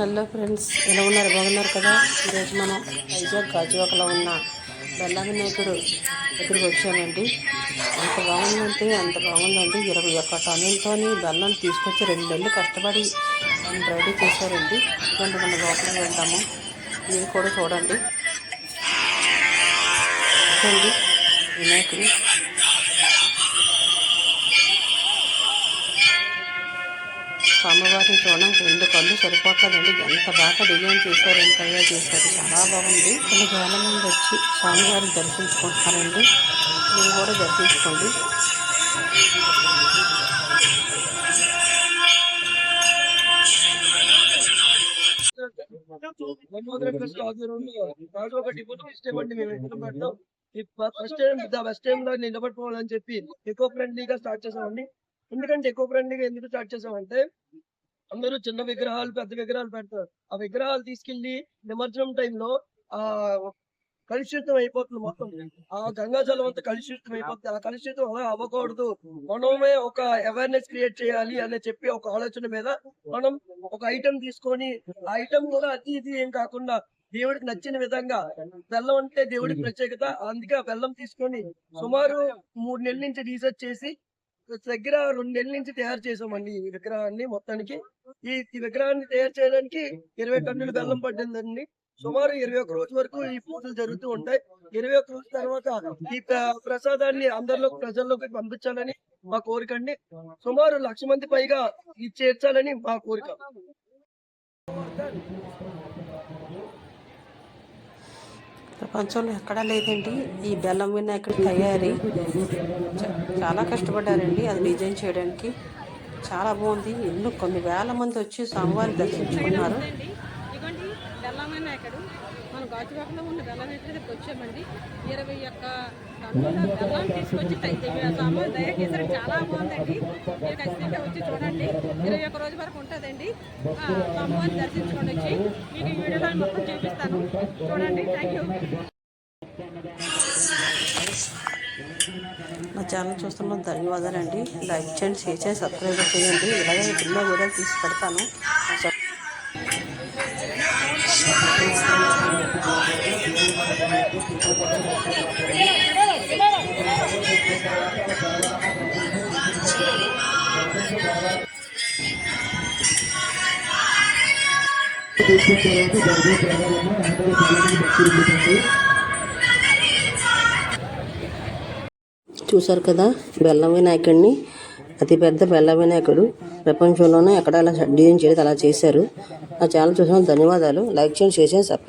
Hello friends ఎలా ఉన్నారు? బాగున్నారు కదా? ఈరోజు మనం వైజాగ్ గాజువాకలో ఉన్న బెల్లా వినాయకుడు దగ్గరికి వచ్చామండి. అంత బాగుందంటే అంత బాగుందండి. ఇరవై ఒక్క టన్నులతోని బెల్లం తీసుకొచ్చి రెండు నెలలు కష్టపడి దాన్ని రెడీ చేశారండి. రెండు మన లోపలికి వెళ్తాము మీరు కూడా చూడండి. చూడండి వినాయకుడు స్వామివారిని చూడడానికి రెండు కళ్ళు సరిపోతుందండి. ఎంత బాగా డిజైన్ చేశారు ఎంత తయారు చేశారు. చాలా బాగుంది. కొన్ని వేల మంది వచ్చి స్వామివారిని దర్శించుకుంటున్నారండి. మీరు కూడా దర్శించుకోండి. ఫస్ట్ టైం బస్ టైం లో నిలబడుకోవాలని చెప్పి ఎకో ఫ్రెండ్లీగా స్టార్ట్ చేసామండి ఎందుకంటే ఎక్కువ ఫ్రెండ్లీగా ఎందుకు స్టార్ట్ చేసామంటే అందరూ చిన్న విగ్రహాలు పెద్ద విగ్రహాలు పెడతారు. ఆ విగ్రహాలు తీసుకెళ్ళి నిమజ్జనం టైంలో ఆ కలుషితం అయిపోతుంది మొత్తం. ఆ గంగాజలం అంతా కలుషితం అయిపోతుంది. ఆ కలుషితం అలా అవ్వకూడదు. మనమే ఒక అవేర్నెస్ క్రియేట్ చేయాలి అని చెప్పి ఒక ఆలోచన మీద మనం ఒక ఐటెం తీసుకొని ఆ ఐటెం కూడా అతి ఇది ఏం కాకుండా దేవుడికి నచ్చిన విధంగా బెల్లం అంటే దేవుడికి ప్రత్యేకత. అందుకే ఆ బెల్లం తీసుకొని సుమారు మూడు నెలల నుంచి రీసెర్చ్ చేసి దగ్గర రెండు నెలల నుంచి తయారు చేసామండి ఈ విగ్రహాన్ని మొత్తానికి. ఈ విగ్రహాన్ని తయారు చేయడానికి ఇరవై టన్నులు బెల్లం పట్టిందండి. సుమారు ఇరవై ఒక్క రోజు వరకు ఈ పూజలు జరుగుతూ ఉంటాయి. ఇరవై ఒక్క రోజు తర్వాత ఈ ప్రసాదాన్ని అందరిలో ప్రజల్లోకి పంపించాలని మా కోరిక అండి. సుమారు లక్ష మంది పైగా ఇది చేర్చాలని మా కోరిక. ప్రపంచంలో ఎక్కడా లేదండి. ఈ బెల్లం వినాయకుడి తయారీ. చ- చాలా కష్టపడ్డారండి అది డిజైన్ చేయడానికి. చాలా బాగుంది. ఎన్నో కొన్ని వేల మంది వచ్చి స్వామివారిని దర్శించుకున్నారు. ఇదిగోండి బెల్లం వినాయకుడు మన గాజువాకలో ఉన్న బెల్లం దగ్గరికి వచ్చామండి ఇరవై ఒక్క టన్నుల బెల్లం తీసుకొచ్చి తయారు చేశారు. చాలా బాగుందండి. మీరు ఖచ్చితంగా వచ్చి చూడండి. ఇరవై ఒక్క రోజు వరకు ఉంటుందండి. ఆ, స్వామివారిని దర్శించుకోండి వచ్చి మీకు ఈ వీడియోలో మొత్తం చూపిస్తాను. చూడండి. థ్యాంక్ యూ మా ఛానల్ చూస్తున్న ధన్యవాదాలండి. లైక్ చేయండి షేర్ చేయండి సబ్స్క్రైబ్ చేయండి. ఇలాగే ఎన్నో వీడియోలు తీసి పెడతాను. చూసారు కదా బెల్లం వినాయకుడిని. అతి పెద్ద వినాయకుడు ప్రపంచంలోనే ఎక్కడ అలా డిజైన్ చేయలేదు అలా చేశారు. ఆ ఛానల్ చూసిన ధన్యవాదాలు. లైక్ చేయండి షేర్ చేయండి సబ్స్క్రైబ్